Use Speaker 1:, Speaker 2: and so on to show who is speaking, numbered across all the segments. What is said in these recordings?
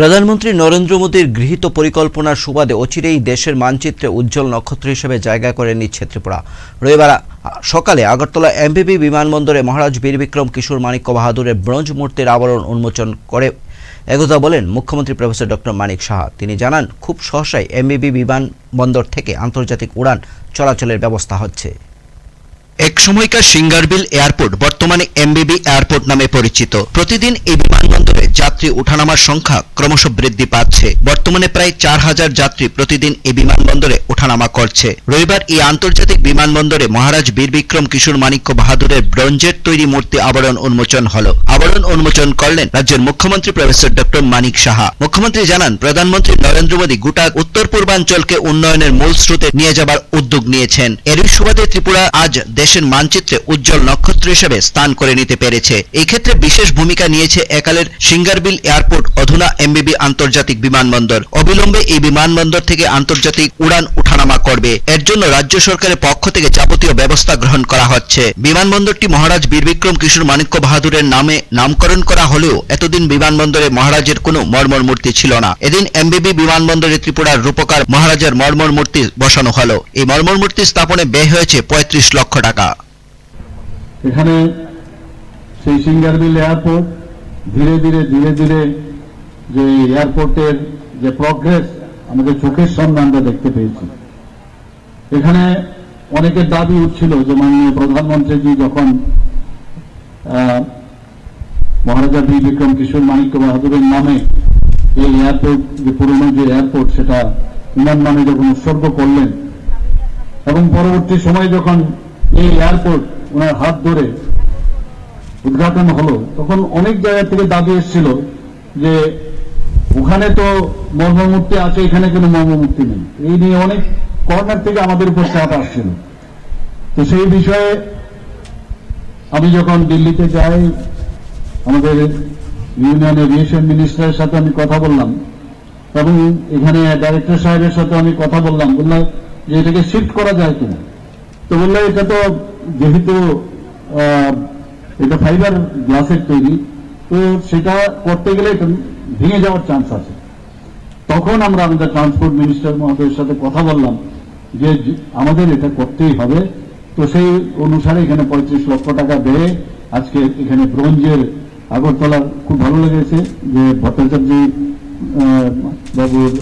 Speaker 1: প্রধানমন্ত্রী নরেন্দ্র মোদীর গৃহীত পরিকল্পনার সুবাদে অচিরেই দেশের মানচিত্রে উজ্জ্বল নক্ষত্র হিসেবে জায়গা করে নিচ্ছে ত্রিপুরা। রবিবার সকালে আগরতলা এমবিবি বিমানবন্দরে মহারাজ বীর বিক্রম কিশোর মাণিক্য বাহাদুরের ব্রোঞ্জ মূর্তির আবরণ উন্মোচন করে একথা বলেন মুখ্যমন্ত্রী প্রফেসর ডক্টর মানিক সাহা। তিনি জানান, খুব সহসাই এমবিবি বিমানবন্দর থেকে আন্তর্জাতিক উড়ান চলাচলের ব্যবস্থা হচ্ছে।
Speaker 2: এক সময়কার সিঙ্গারবিল এয়ারপোর্ট বর্তমানে এমবিবি এয়ারপোর্ট নামে পরিচিত। প্রতিদিন এই বিমানবন্দরে যাত্রী ওঠানামার সংখ্যা ক্রমশ বৃদ্ধি পাচ্ছে। বর্তমানে প্রায় চার হাজার যাত্রী প্রতিদিন এই বিমানবন্দরে ওঠানামা করছে। রবিবার এই আন্তর্জাতিক বিমানবন্দরে মহারাজ বীর বিক্রম কিশোর মাণিক্য বাহাদুরের ব্রোঞ্জের তৈরি মূর্তি আবরণ উন্মোচন হল। আবরণ উন্মোচন করলেন রাজ্যের মুখ্যমন্ত্রী প্রফেসর ডক্টর মানিক সাহা। মুখ্যমন্ত্রী জানান, প্রধানমন্ত্রী নরেন্দ্র মোদী গোটা উত্তর পূর্বাঞ্চলকে উন্নয়নের মূল স্রোতে নিয়ে যাবার উদ্যোগ নিয়েছেন। এরই সুবাদে ত্রিপুরা আজ দেশের মানচিত্রে উজ্জ্বল নক্ষত্র হিসেবে স্থান করে নিতে পেরেছে। এই ক্ষেত্রে বিশেষ ভূমিকা নিয়েছে একালের সিঙ্গারবিল এয়ারপোর্ট অধুনা এমবিবি আন্তর্জাতিক বিমানবন্দর। অবিলম্বে এই বিমানবন্দর থেকে আন্তর্জাতিক উড়ান উঠানামা করবে। এর জন্য রাজ্য সরকারের পক্ষ থেকে যাবতীয় ব্যবস্থা গ্রহণ করা হচ্ছে। বিমানবন্দরটি মহারাজ বীর বিক্রম কিশোর মাণিক্য বাহাদুরের নামে নামকরণ করা হলেও এতদিন বিমানবন্দরে মহারাজের কোনো মর্মর মূর্তি ছিল না। এদিন এমবিবি বিমানবন্দরে ত্রিপুরার রূপকার মহারাজের মর্মর মূর্তি বসানো হলো। এই মর্মর মূর্তি স্থাপনে ব্যয় হয়েছে পঁয়ত্রিশ লক্ষ টাকা।
Speaker 3: এখানে সেই সিঙ্গারবিল এয়ারপোর্ট ধীরে ধীরে ধীরে ধীরে যে এয়ারপোর্টের যে প্রগ্রেস আমাদের চোখের সামনে আমরা দেখতে পেয়েছি। এখানে অনেকের দাবি উঠছিল যে মাননীয় প্রধানমন্ত্রীজি যখন মহারাজা বীর বিক্রম কিশোর মাণিক্য বাহাদুরের নামে এই এয়ারপোর্ট, যে পুরনো যে এয়ারপোর্ট, সেটা উনার নামে যখন উৎসর্গ করলেন, এবং পরবর্তী সময় যখন এই এয়ারপোর্ট ওনার হাত ধরে উদ্ঘাটন হলো, তখন অনেক জায়গা থেকে দাবি এসেছিল যে ওখানে তো মর্মমূর্তি আছে, এখানে কোনো মর্মমূর্তি নেই। এই নিয়ে অনেক কর্নার থেকে আমাদের উপর চাপ আসছিল। তো সেই বিষয়ে আমি যখন দিল্লিতে যাই, আমাদের ইউনিয়ন এভিয়েশন মিনিস্টারের সাথে আমি কথা বললাম, এবং এখানে ডাইরেক্টর সাহেবের সাথে আমি কথা বললাম বললাম যে এটাকে শিফট করা যায় কিনা? তো বলল, এটা তো যেহেতু এটা ফাইবার গ্লাসের তৈরি। তো সেটা করতে গেলে ভেঙে যাওয়ার চান্স আছে। তখন আমরা আমাদের ট্রান্সপোর্ট মিনিস্টার মহোদয়ের সাথে কথা বললাম যে আমাদের এটা করতেই হবে। তো সেই অনুসারে এখানে পঁয়ত্রিশ লক্ষ টাকা ব্যয়ে আজকে এখানে ব্রোঞ্জের আগরতলা খুব ভালো লেগেছে যে ভট্টাচার্য বাবুর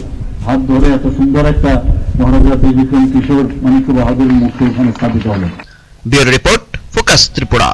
Speaker 3: হাত ধরে এত সুন্দর একটা মহারাজা বিক্রম কিশোর মানিক্য বাহাদুর মুক্তি এখানে স্থাপিত হলো।
Speaker 2: Bureau report, focus Tripura.